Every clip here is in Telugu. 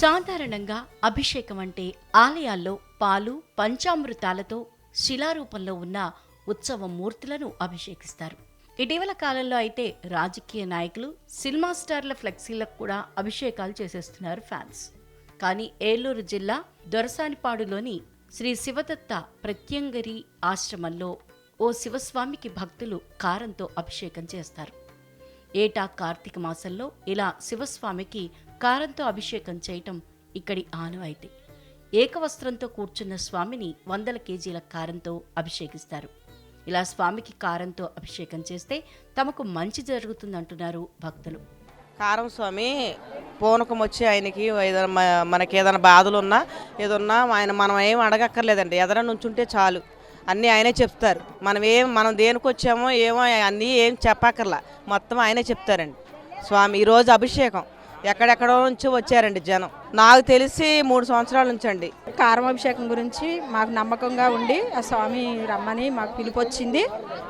సాధారణంగా అభిషేకం అంటే ఆలయాల్లో పాలు పంచామృతాలతో శిలారూపంలో ఉన్న ఉత్సవ మూర్తులను అభిషేకిస్తారు. ఇటీవల కాలంలో అయితే రాజకీయ నాయకులు సినిమా స్టార్ల ఫ్లెక్సీలకు కూడా అభిషేకాలు చేసేస్తున్నారు ఫ్యాన్స్. కానీ ఏలూరు జిల్లా దొరసానిపాడులోని శ్రీ శివదత్త ప్రత్యంగరి ఆశ్రమంలో ఓ శివస్వామికి భక్తులు కారంతో అభిషేకం చేస్తారు. ఏటా కార్తీక మాసంలో ఇలా శివస్వామికి కారంతో అభిషేకం చేయటం ఇక్కడి ఆనవాయితీ. ఏకవస్త్రంతో కూర్చున్న స్వామిని వందల కేజీల కారంతో అభిషేకిస్తారు. ఇలా స్వామికి కారంతో అభిషేకం చేస్తే తమకు మంచి జరుగుతుందంటున్నారు భక్తులు. కారం స్వామి పూనకం వచ్చి ఆయనకి ఏదైనా మనకి ఏదైనా బాధలు ఉన్నా ఏదన్నా ఆయన మనం ఏం అడగక్కర్లేదండి. ఎదర నుంచుంటే చాలు. అన్నీ ఆయనే చెప్తారు. మనం ఏం మనం దేనికి వచ్చామో ఏమో అన్నీ ఏం చెప్పక్కర్లా. మొత్తం ఆయనే చెప్తారండి. స్వామి ఈరోజు అభిషేకం. ఎక్కడెక్కడో నుంచి వచ్చారండి జనం. నాకు తెలిసి మూడు సంవత్సరాల నుంచి అండి కారం అభిషేకం గురించి మాకు నమ్మకంగా ఉండి ఆ స్వామి రమ్మని మాకు పిలుపు వచ్చింది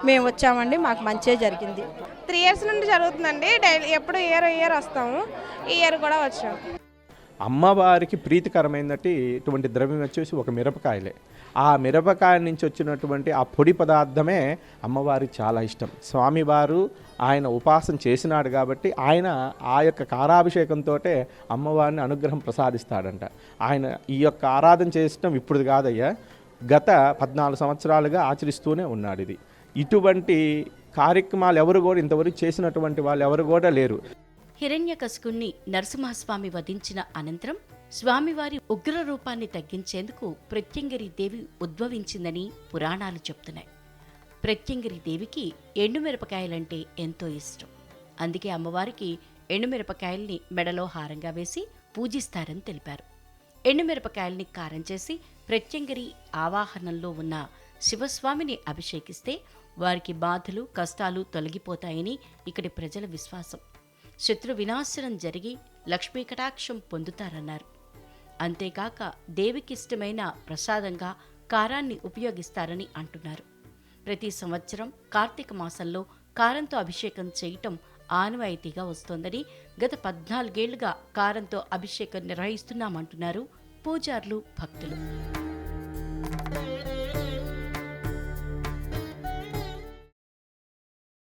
మేము వచ్చామండి మాకు మంచిగా జరిగింది. త్రీ ఇయర్స్ నుండి జరుగుతుందండి. డైలీ ఎప్పుడు ఇయర్ ఇయర్ వస్తాము. ఈ ఇయర్ కూడా వచ్చాము అమ్మవారికి ప్రీతికరమైనటువంటి ఇటువంటి ద్రవ్యం వచ్చేసి ఒక మిరపకాయలే. ఆ మిరపకాయ నుంచి వచ్చినటువంటి ఆ పొడి పదార్థమే అమ్మవారికి చాలా ఇష్టం. స్వామివారు ఆయన ఉపాసన చేసినాడు కాబట్టి ఆయన ఆ యొక్క కారాభిషేకంతో అమ్మవారిని అనుగ్రహం ప్రసాదిస్తాడంట. ఆయన ఈ యొక్క ఆరాధన చేసడం ఇప్పుడు కాదయ్యా. గత పద్నాలుగు సంవత్సరాలుగా ఆచరిస్తూనే ఉన్నాడు ఇది ఇటువంటి కార్యక్రమాలు ఎవరు కూడా ఇంతవరకు చేసినటువంటి వాళ్ళు ఎవరు కూడా లేరు. హిరణ్యకసుకుణ్ణి నరసింహస్వామి వధించిన అనంతరం స్వామివారి ఉగ్ర రూపాన్ని తగ్గించేందుకు ప్రత్యంగిరిదేవి ఉద్భవించిందని పురాణాలు చెప్తున్నాయి. ప్రత్యంగిరిదేవికి ఎండుమిరపకాయలంటే ఎంతో ఇష్టం. అందుకే అమ్మవారికి ఎండుమిరపకాయల్ని మెడలో హారంగా వేసి పూజిస్తారని తెలిపారు. ఎండుమిరపకాయల్ని కారం చేసి ప్రత్యంగిరి ఆవాహనంలో ఉన్న శివస్వామిని అభిషేకిస్తే వారికి బాధలు కష్టాలు తొలగిపోతాయని ఇక్కడి ప్రజల విశ్వాసం. శత్రు వినాశనం జరిగి లక్ష్మీ కటాక్షం పొందుతారన్నారు. అంతేకాక దేవికిష్టమైన ప్రసాదంగా కారాన్ని ఉపయోగిస్తారని అంటున్నారు. ప్రతి సంవత్సరం కార్తీక మాసంలో కారంతో అభిషేకం చేయటం ఆనవాయితీగా వస్తోందని గత పద్నాలుగేళ్ళుగా కారంతో అభిషేకం నిర్వహిస్తున్నామంటున్నారు పూజార్లు భక్తులు.